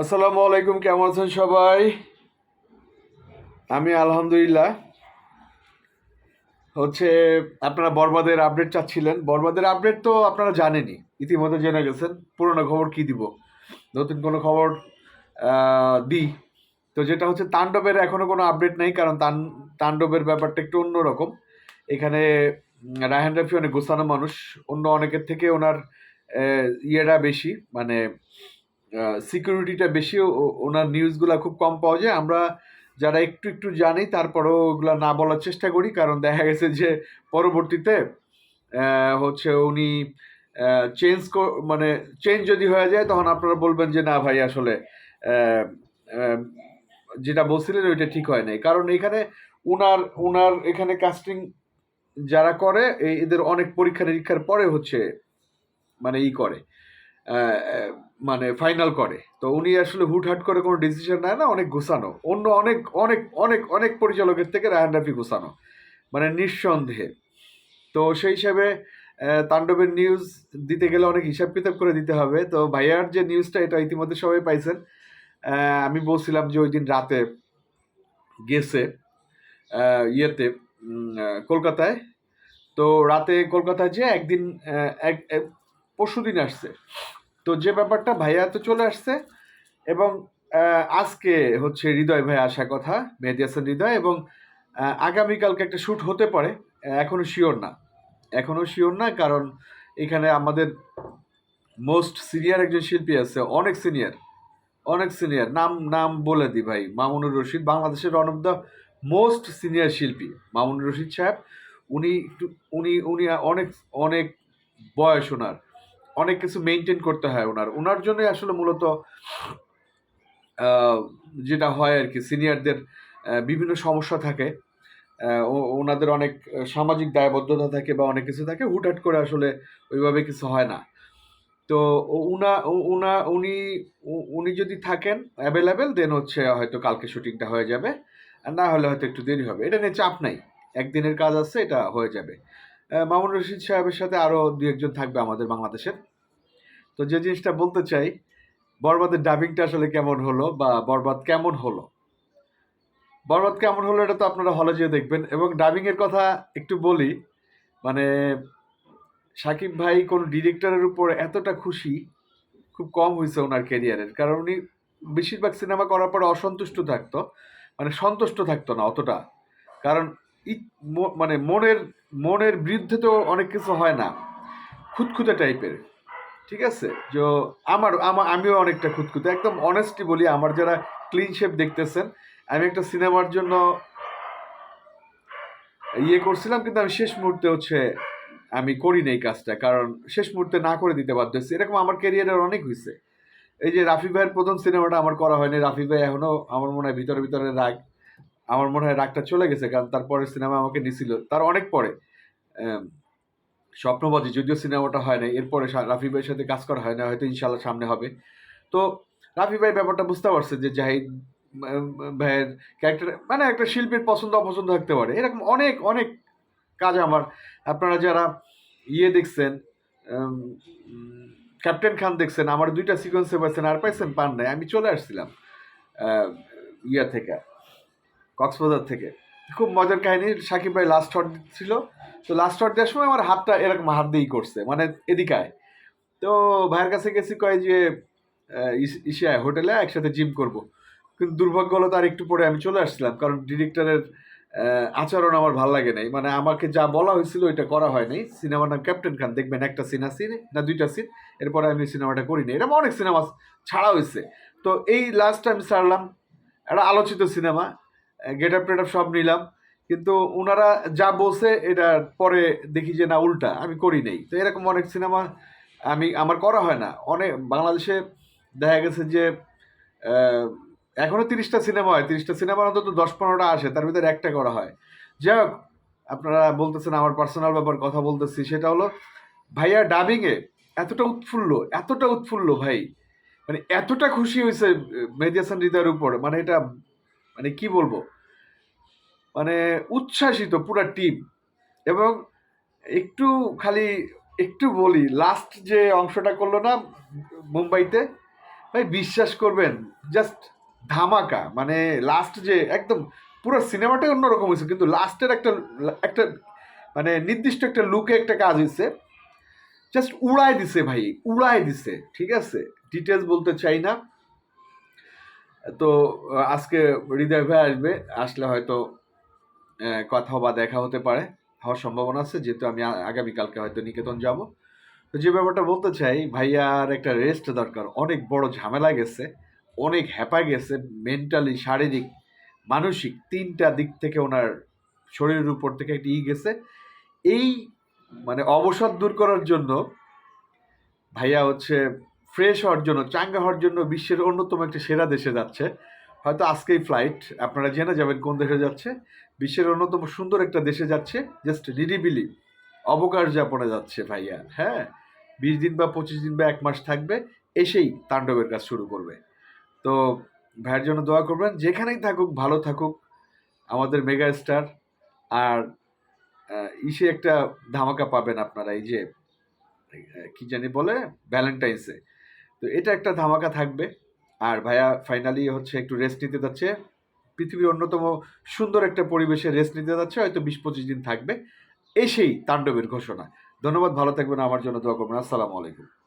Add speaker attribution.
Speaker 1: আসসালামু আলাইকুম, কেমন আছেন সবাই? আমি আলহামদুলিল্লাহ। হচ্ছে, আপনারা বরবাদের আপডেট চাচ্ছিলেন। বরবাদের আপডেট তো আপনারা জানেনই, ইতিমধ্যে জেনে গেছেন। পুরনো খবর কি দিব? নতুন কোনো খবর দিই। তো যেটা হচ্ছে, তাণ্ডবের এখনও কোনো আপডেট নেই, কারণ তান, তাণ্ডবের ব্যাপারটা একটু অন্যরকম। এখানে রায়হান রাফি অনেক গোছানো মানুষ। অন্য অনেকের থেকে ওনার ইয়েটা বেশি মানে সিকিউরিটিটা বেশি, ও- ও- ওনার নিউজগুলো খুব কম পাওয়া যায়। আমরা যারা একটু একটু জানি, তারপরেও ওগুলো না বলার চেষ্টা করি। কারণ দেখা গেছে যে, পরবর্তীতে হচ্ছে উনি চেঞ্জ মানে চেঞ্জ যদি হয়ে যায়, তখন আপনারা বলবেন যে, না ভাই, আসলে যেটা বলছিলেন, ওইটা ঠিক হয় নাই। কারণ এখানে উনার উনার এখানে কাস্টিং যারা করে এদের অনেক পরীক্ষা নিরীক্ষার পরে হচ্ছে মানে ই করে। মানে ফাইনাল করে। তো উনি আসলে হুটহাট করে কোনো ডিসিশন নেয় না, অনেক গোছানো। অন্য অনেক অনেক অনেক অনেক পরিচালকের থেকে রায়ান রাফি গোছানো। মানে নিঃসন্দেহে। তো সেই হিসাবে তাণ্ডবের নিউজ দিতে গেলে অনেক হিসাব কিতাব করে দিতে হবে। তো ভাইয়ার যে নিউজটা এটা ইতিমধ্যে সবাই পাইছেন। আমি বলছিলাম যে ওই দিন রাতে গেছে ইয়েতে কলকাতায়। তো রাতে কলকাতায় যে একদিন এক পরশু দিন আসছে। তো যে ব্যাপারটা ভাইয়া তো চলে আসছে এবং আজকে হচ্ছে হৃদয় ভাই আসা কথা মেহেদি হাসান হৃদয় এবং আগামীকালকে একটা শ্যুট হতে পারে আহ, এখনও শিওর না। এখনও শিওর না কারণ এখানে আমাদের মোস্ট সিনিয়র একজন শিল্পী আছে অনেক সিনিয়র অনেক সিনিয়র নাম নাম বলে দি ভাই মামুনুর রশিদ বাংলাদেশের one of the most senior শিল্পী মামুনুর রশিদ সাহেব। উনি উনি উনি অনেক অনেক বয়স ওনার। অনেক কিছু মেনটেন করতে হয় ওনার। ওনার জন্যই আসলে মূলত যেটা হয় আর কি সিনিয়রদের বিভিন্ন সমস্যা থাকে। ওনাদের অনেক সামাজিক দায়বদ্ধতা থাকে বা অনেক কিছু থাকে, হুটহাট করে আসলে ওইভাবে কিছু হয় না। তো উনা উনা, উনি উনি যদি থাকেন অ্যাভেলেবেল দেন হচ্ছে হয়তো কালকে শুটিংটা হয়ে যাবে। আর না হলে হয়তো একটু দেরি হবে। এটা নিয়ে চাপ নাই। একদিনের কাজ আছে, এটা হয়ে যাবে। মামুন রশিদ সাহেবের সাথে আরও দু একজন থাকবে আমাদের বাংলাদেশের। তো যে জিনিসটা বলতে চাই, বরবাদের ডাবিংটা আসলে কেমন হলো বা বরবাদ কেমন হলো? বরবাদ কেমন হলো এটা তো আপনারা হলে যেয়ে দেখবেন এবং ডাবিংয়ের কথা একটু বলি মানে সাকিব ভাই কোন ডিরেক্টরের উপর এতটা খুশি খুব কম হয়েছে ওনার ক্যারিয়ারের কারণ উনি বেশিরভাগ সিনেমা করার পরে অসন্তুষ্ট থাকতো মানে সন্তুষ্ট থাকতো না অতটা। কারণ মানে মনের মনের বিরুদ্ধে তো অনেক কিছু হয় না। খুঁতখুঁতে টাইপের, ঠিক আছে? যে আমার আমিও অনেকটা খুঁতখুঁতে। একদম অনেস্টলি বলি, আমার যারা ক্লিন শেপ দেখতেছেন, আমি একটা সিনেমার জন্য ইয়ে করছিলাম, কিন্তু আমি শেষ মুহূর্তে হচ্ছে আমি করি নাই কাজটা, কারণ শেষ মুহূর্তে না করে দিতে বাধ্য হচ্ছে এরকম আমার ক্যারিয়ারের অনেক হয়েছে এই যে রাফি ভাইয়ের প্রথম সিনেমাটা আমার করা হয়নি, রাফি ভাই এখনও আমার মনে হয় ভিতরে ভিতরে রাগ আমার মনে হয় রাগটা চলে গেছে, কারণ তারপরে সিনেমা আমাকে নিছিল। তার অনেক পরে। স্বপ্নবাজি, যদিও সিনেমাটা হয় না এরপরে রাফি ভাইয়ের সাথে কাজ করা হয় না হয়তো ইনশাল্লাহ সামনে হবে। তো রাফি ভাই ব্যাপারটা বুঝতে পারছে যে জাহিদ ভাইয়ের ক্যারেক্টার মানে একটা শিল্পীর পছন্দ, অপছন্দ থাকতে পারে। এরকম অনেক অনেক কাজ আমার। আপনারা যারা ইয়ে দেখছেন ক্যাপ্টেন খান দেখছেন, আমার দুইটা সিকোয়েন্সে পাইছেন আর পাইছেন পান নাই, আমি চলে আসছিলাম ইয়া থেকে। কক্সবাজার থেকে। খুব মজার কাহিনী, সাকিব ভাই লাস্ট শট ছিল তো লাস্ট শট দেওয়ার সময় আমার হাতটা এরকম হাত দিয়েই করছে মানে এদিকায়। তো ভাইয়ের কাছে গেছি, কয় যে ইসিয়ায় হোটেলে, একসাথে জিম করব। কিন্তু দুর্ভাগ্য হলো তার একটু পরে আমি চলে আসছিলাম, কারণ ডিরেক্টরের আচরণ আমার ভালো লাগে নাই। মানে আমাকে যা বলা হয়েছিল ওইটা করা হয় নাই। সিনেমার নাম ক্যাপ্টেন খান দেখবেন একটা সিন না দুইটা সিন, এরপরে আমি সিনেমাটা করিনি এরকম অনেক সিনেমা ছাড়া হয়েছে। তো এই লাস্ট আমি ছাড়লাম, একটা আলোচিত সিনেমা গেট আপ টেট আপ সব নিলাম। কিন্তু ওনারা যা বলছে, এটা পরে দেখি যে না, উল্টা আমি করি নেই। তো এরকম অনেক সিনেমা আমি, আমার করা হয় না। অনেক, বাংলাদেশে দেখা গেছে যে এখনও তিরিশটা সিনেমা হয়। তিরিশটা সিনেমার অন্তত দশ পনেরোটা আসে, তার ভিতরে একটা করা হয়। যাই হোক, আপনারা বলতেছেন আমার পার্সোনাল ব্যাপার, কথা বলতেছি। সেটা হলো, ভাইয়া ডাবিংয়ে এতটা উৎফুল্ল এতটা উৎফুল্ল ভাই। মানে এতটা খুশি হয়েছে মেহেদি হাসান হৃদয়ের উপর। মানে এটা মানে কি বলব? মানে উচ্ছ্বাসিত পুরা টিম এবং একটু খালি একটু বলি লাস্ট যে অংশটা করল না মুম্বাইতে, ভাই বিশ্বাস করবেন জাস্ট ধামাকা। মানে লাস্ট যে একদম পুরো সিনেমাটাই অন্যরকম হয়েছে, কিন্তু লাস্টের একটা একটা মানে নির্দিষ্ট একটা লুকে একটা কাজ হয়েছে। জাস্ট উড়ায় দিছে ভাই উড়ায় দিছে, ঠিক আছে? ডিটেলস বলতে চাই না। তো, আজকে হৃদয় ভাই আসবে, আসলে হয়তো কথা বা দেখা হতে পারে, হওয়ার সম্ভাবনা আছে, যেহেতু আমি আগামীকালকে হয়তো নিকেতন যাব। তো যে ব্যাপারটা বলতে চাই, ভাইয়ার একটা রেস্ট দরকার, অনেক বড় ঝামেলা গেছে, অনেক হ্যাপা গেছে মেন্টালি শারীরিক, মানসিক, তিনটা দিক থেকে ওনার শরীরের উপর থেকে একটা ই গেছে। এই মানে অবসাদ দূর করার জন্য, ভাইয়া হচ্ছে ফ্রেশ হওয়ার জন্য, চাঙ্গা হওয়ার জন্য বিশ্বের অন্যতম একটা সেরা দেশে যাচ্ছে। হয়তো আজকেই ফ্লাইট আপনারা জেনে যাবেন কোন দেশে যাচ্ছে। বিশ্বের অন্যতম সুন্দর একটা দেশে যাচ্ছে জাস্ট নিরিবিলি অবকাশ যাপনে যাচ্ছে ভাইয়া হ্যাঁ? বিশ দিন বা পঁচিশ দিন বা এক মাস থাকবে, এসেই তাণ্ডবের কাজ শুরু করবে। তো ভাইয়ের জন্য দোয়া করবেন, যেখানেই থাকুক, ভালো থাকুক, আমাদের মেগা স্টার আর ইসে একটা ধামাকা পাবেন আপনারা, এই যে কি জানি বলে ভ্যালেন্টাইন্সে তো এটা একটা ধামাকা থাকবে। আর ভাইয়া ফাইনালি হচ্ছে একটু রেস্ট নিতে যাচ্ছে। পৃথিবীর অন্যতম সুন্দর একটা পরিবেশে রেস্ট নিতে যাচ্ছে, হয়তো বিশ পঁচিশ দিন থাকবে। এসেই তাণ্ডবের ঘোষণা। ধন্যবাদ, ভালো থাকবেন, আমার জন্য দোয়া করবেন। আসসালামু আলাইকুম।